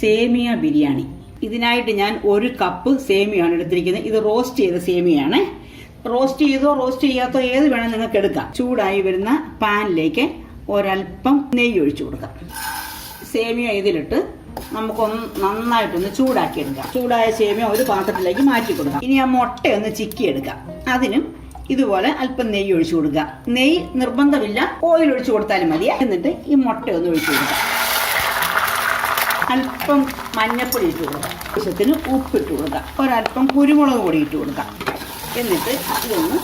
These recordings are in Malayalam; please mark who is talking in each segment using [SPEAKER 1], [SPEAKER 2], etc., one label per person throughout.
[SPEAKER 1] സേമിയ ബിരിയാണി. ഇതിനായിട്ട് ഞാൻ ഒരു കപ്പ് സേമിയാണ് എടുത്തിരിക്കുന്നത്. ഇത് റോസ്റ്റ് ചെയ്ത സേമിയാണ് റോസ്റ്റ് ചെയ്തോ റോസ്റ്റ് ചെയ്യാത്തോ ഏത് വേണം നിങ്ങൾക്ക് എടുക്കാം. ചൂടായി വരുന്ന പാനിലേക്ക് ഒരല്പം നെയ്യ് ഒഴിച്ചു കൊടുക്കാം. സേമിയ ഇതിലിട്ട് നമുക്കൊന്ന് നന്നായിട്ടൊന്ന് ചൂടാക്കി എടുക്കാം ചൂടായ സേമിയ ഒരു പാത്രത്തിലേക്ക് മാറ്റി കൊടുക്കാം. ഇനി ആ മുട്ട ഒന്ന് ചിക്കി എടുക്കാം അതിനും ഇതുപോലെ അല്പം നെയ്യ് ഒഴിച്ചു കൊടുക്കുക നെയ്യ് നിർബന്ധമില്ല. ഓയിൽ ഒഴിച്ചു കൊടുത്താലും മതി എന്നിട്ട് ഈ മുട്ട ഒന്ന് ഒഴിച്ചു കൊടുക്കാം. അല്പം മഞ്ഞപ്പൊടി ഇട്ട് കൊടുക്കാം. ആവശ്യത്തിന് ഉപ്പിട്ട് കൊടുക്കാം. ഒരല്പം കുരുമുളക് പൊടി ഇട്ട് കൊടുക്കാം. എന്നിട്ട് ഇതൊന്ന്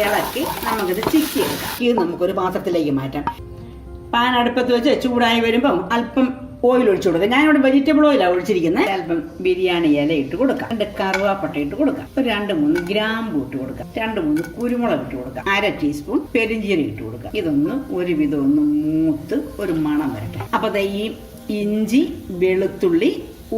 [SPEAKER 1] ഇളക്കി നമുക്കിത് ചിക്കി എടുക്കാം ഇത് നമുക്കൊരു പാത്രത്തിലേക്ക് മാറ്റാം. പാൻ അടുപ്പത്ത് വെച്ച് ചൂടായി വരുമ്പം അല്പം ഓയിൽ ഒഴിച്ചു കൊടുക്കാം. ഞാനിവിടെ വെജിറ്റബിൾ ഓയിലാണ് ഒഴിച്ചിരിക്കുന്നത്. അല്പം ബിരിയാണി ഇല ഇട്ട് കൊടുക്കാം. രണ്ട് കറുവാപ്പട്ട ഇട്ട് കൊടുക്കാം. ഒരു രണ്ട് മൂന്ന് ഗ്രാമ്പു ഇട്ട് കൊടുക്കാം. രണ്ട് മൂന്ന് കുരുമുളക് ഇട്ട് കൊടുക്കാം. അര ടീസ്പൂൺ പെരിഞ്ചീരം ഇട്ട് കൊടുക്കാം. ഇതൊന്ന് ഒരുവിധം ഒന്ന് മൂത്ത് ഒരു മണം വരട്ടെ. അപ്പോൾ ഈ ഇഞ്ചി വെളുത്തുള്ളി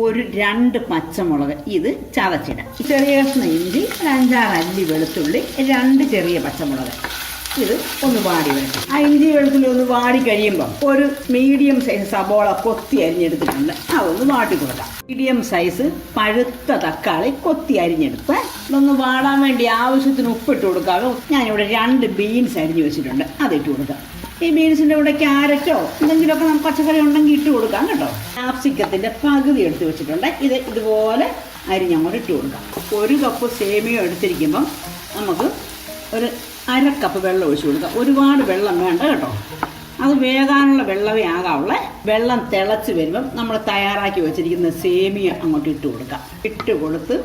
[SPEAKER 1] ഒരു രണ്ട് പച്ചമുളക്. ഇത് ചതച്ചിടാം ചെറിയ കഷ്ണം ഇഞ്ചി അഞ്ചാറ് അല്ലി വെളുത്തുള്ളി രണ്ട് ചെറിയ പച്ചമുളക്. ഇത് ഒന്ന് വാടി വരണം ആ ഇഞ്ചി വെളുത്തുള്ളി ഒന്ന് വാടി കഴിയുമ്പോൾ ഒരു മീഡിയം സൈസ് സബോള കൊത്തി അരിഞ്ഞെടുത്തിട്ടുണ്ട്. ഒന്ന് വാട്ടി കൊടുക്കാം. മീഡിയം സൈസ് പഴുത്ത തക്കാളി കൊത്തി അരിഞ്ഞെടുത്ത് ഇതൊന്ന് വാടാൻ വേണ്ടി ആവശ്യത്തിന് ഉപ്പിട്ട് കൊടുക്കാതെ ഞാനിവിടെ രണ്ട് ബീൻസ് അരിഞ്ഞു വെച്ചിട്ടുണ്ട്. അതിട്ട് കൊടുക്കാം. ഈ ബീൻസിന്റെ കൂടെ ക്യാരറ്റോ എന്തെങ്കിലുമൊക്കെ നമുക്ക് പച്ചക്കറി ഉണ്ടെങ്കിൽ ഇട്ട് കൊടുക്കാം കേട്ടോ. ക്യാപ്സിക്കത്തിന്റെ പകുതി എടുത്ത് വെച്ചിട്ടുണ്ട്. ഇത് ഇതുപോലെ അരിഞ്ഞങ്ങോട്ട് ഇട്ട് കൊടുക്കാം. ഒരു കപ്പ് സേമിയോ എടുത്തിരിക്കുമ്പം നമുക്ക് ഒരു അര കപ്പ് വെള്ളം ഒഴിച്ചു കൊടുക്കാം. ഒരുപാട് വെള്ളം വേണ്ട കേട്ടോ. അത് വേകാനുള്ള വെള്ളമേ ആകാവുള്ള. വെള്ളം തിളച്ച് വരുമ്പം നമ്മൾ തയ്യാറാക്കി വെച്ചിരിക്കുന്ന സേമിയ അങ്ങോട്ട് ഇട്ട് കൊടുക്കാം. ഇട്ട് കൊടുത്ത്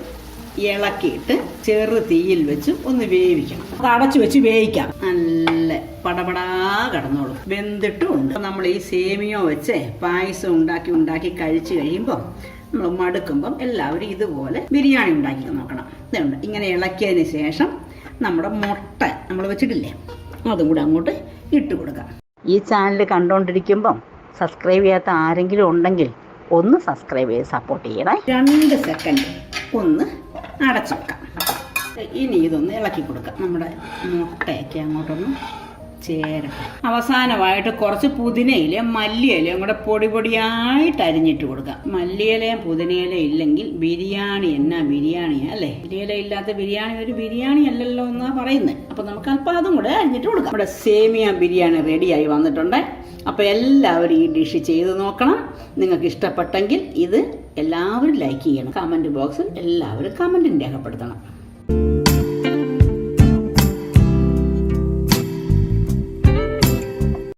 [SPEAKER 1] ഇളക്കിയിട്ട് ചെറു തീയിൽ വെച്ച് ഒന്ന് വേവിക്കണം. അത് അടച്ചു വെച്ച് വേവിക്കാം. നല്ല പടപടാ കടന്നോളും. വെന്തിട്ടും ഉണ്ട്. നമ്മൾ ഈ സേമിയോ വെച്ച് പായസം ഉണ്ടാക്കി ഉണ്ടാക്കി കഴിച്ചു കഴിയുമ്പോൾ നമ്മൾ മടുക്കുമ്പം എല്ലാവരും ഇതുപോലെ ബിരിയാണി ഉണ്ടാക്കി നോക്കണം. ഇതുണ്ട് ഇങ്ങനെ ഇളക്കിയതിന് ശേഷം നമ്മുടെ മുട്ട നമ്മൾ വെച്ചിട്ടില്ലേ? അതും കൂടെ അങ്ങോട്ട് ഇട്ട് കൊടുക്കാം. ഈ ചാനൽ കണ്ടുകൊണ്ടിരിക്കുമ്പം സബ്സ്ക്രൈബ് ചെയ്യാത്ത ആരെങ്കിലും ഉണ്ടെങ്കിൽ ഒന്ന് സബ്സ്ക്രൈബ് ചെയ്ത് സപ്പോർട്ട് ചെയ്യണേ. രണ്ട് സെക്കൻഡ് ഒന്ന് അടച്ചു വെക്കാം ഇനി ഇതൊന്ന് ഇളക്കി കൊടുക്കാം. നമ്മുടെ മുട്ടയൊക്കെ അങ്ങോട്ടൊന്ന് ചേരട്ടെ അവസാനമായിട്ട് കുറച്ച് പുതിനയിലയും മല്ലിയിലയും കൂടെ പൊടി പൊടിയായിട്ട് അരിഞ്ഞിട്ട് കൊടുക്കാം മല്ലിയിലയും പുതിനയിലയും ഇല്ലെങ്കിൽ ബിരിയാണി എന്നാ ബിരിയാണിയാ അല്ലേ? മല്ലിയില ഇല്ലാത്ത ബിരിയാണി ഒരു ബിരിയാണി അല്ലല്ലോ എന്നാ പറയുന്നത്. അപ്പൊ നമുക്ക് അല്പം അതും കൂടെ അരിഞ്ഞിട്ട് കൊടുക്കാം. ഇവിടെ സേമിയ ബിരിയാണി റെഡിയായി വന്നിട്ടുണ്ട്. അപ്പോൾ എല്ലാവരും ഈ ഡിഷ് ചെയ്ത് നോക്കണം. നിങ്ങൾക്ക് ഇഷ്ടപ്പെട്ടെങ്കിൽ ഇത് എല്ലാവരും ലൈക്ക് ചെയ്യണം. കമന്റ് ബോക്സിൽ എല്ലാവരും കമന്റും രേഖപ്പെടുത്തണം.